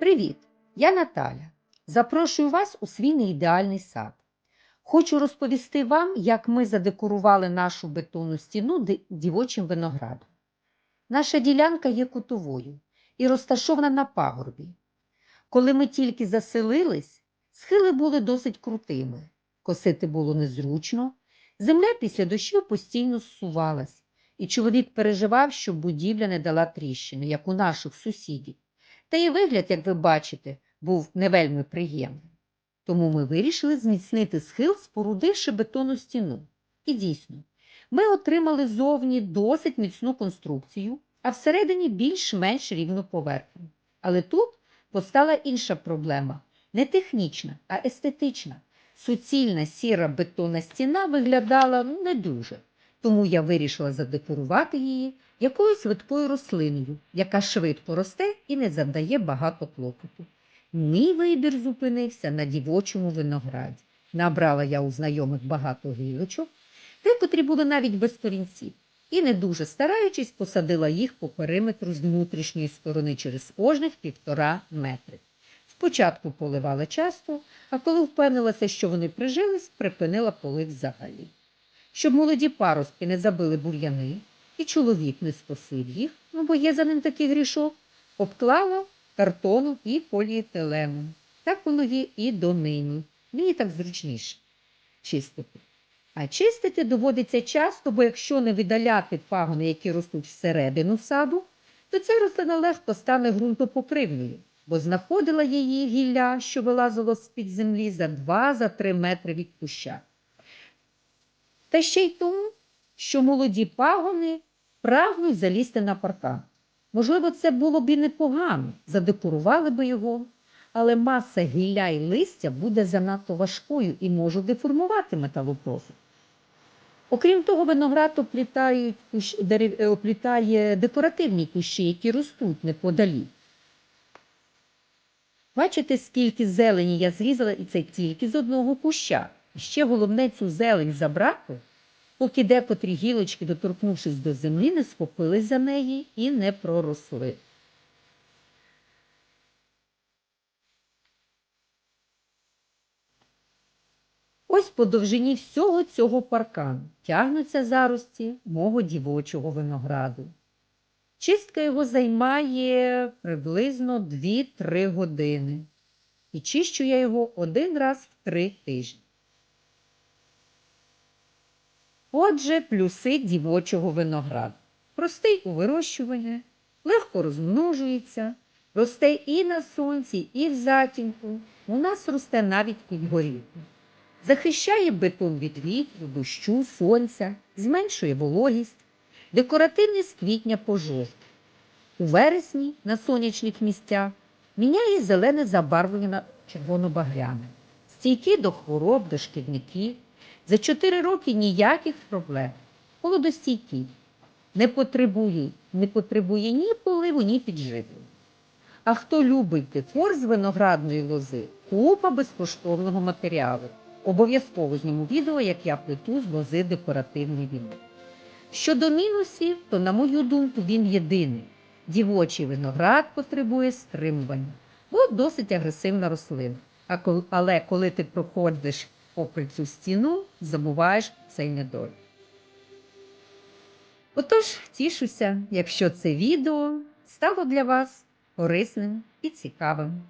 Привіт! Я Наталя. Запрошую вас у свій неідеальний сад. Хочу розповісти вам, як ми задекорували нашу бетонну стіну дівочим виноградом. Наша ділянка є кутовою і розташована на пагорбі. Коли ми тільки заселились, схили були досить крутими, косити було незручно, земля після дощів постійно зсувалась, і чоловік переживав, щоб будівля не дала тріщини, як у наших сусідів. Та й вигляд, як ви бачите, був не вельми приємним. Тому ми вирішили зміцнити схил, спорудивши бетонну стіну. І дійсно, ми отримали зовні досить міцну конструкцію, а всередині більш-менш рівну поверхню. Але тут постала інша проблема не технічна, а естетична. Суцільна сіра бетонна стіна виглядала ну, не дуже, тому я вирішила задекорувати її якоюсь видкою рослиною, яка швидко росте і не завдає багато клопоту. Мій вибір зупинився на дівочому винограді. Набрала я у знайомих багато гілочок, декотрі були навіть без корінців, і, не дуже стараючись, посадила їх по периметру з внутрішньої сторони через кожних півтора метри. Спочатку поливала часто, а коли впевнилася, що вони прижились, припинила полив взагалі. Щоб молоді паростки не забили бур'яни, і чоловік не скосив їх, ну бо є за ним такий грішок, обклала картоном і поліетиленом. Так воно є і донині. Мені так зручніше чистити. А чистити доводиться часто, бо якщо не видаляти пагони, які ростуть всередину саду, то ця рослина легко стане ґрунтопокривною, бо знаходила її гілля, що вилазило з-під землі за 2-3 метри від куща. Та ще й тому, що молоді пагони прагнуть залізти на паркан. Можливо, це було б і непогано, задекорували би його, але маса гілля і листя буде занадто важкою і може деформувати металопрофіль. Окрім того, виноград е, оплітає декоративні кущі, які ростуть неподалік. Бачите, скільки зелені я зрізала, і це тільки з одного куща. Ще головне цю зелень забрати, поки декотрі гілочки, доторкнувшись до землі, не схопились за неї і не проросли. Ось по довжині всього цього паркану тягнуться зарості мого дівочого винограду. Чистка його займає приблизно 2-3 години. І чищу я його один раз в три тижні. Отже, плюси дівочого винограду. Простий у вирощуванні, легко розмножується, росте і на сонці, і в затінку. У нас росте навіть під горілку. Захищає бетон від вітру, дощу, сонця, зменшує вологість, декоративний з квітня по жовтень. У вересні на сонячних місцях міняє зелене забарвлення червоно-багряне, стійкий до хвороб, до шкідників. За 4 роки ніяких проблем. Холодостійкий. Не потребує, не потребує ні поливу, ні підживлення. А хто любить декор з виноградної лози, купа безкоштовного матеріалу. Обов'язково зніму відео, як я плету з лози декоративний вінок. Щодо мінусів, то, на мою думку, він єдиний. Дівочий виноград потребує стримування, бо досить агресивна рослина. Але коли ти проходиш попри цю стіну, забуваєш цей недолік. Отож, тішуся, якщо це відео стало для вас корисним і цікавим.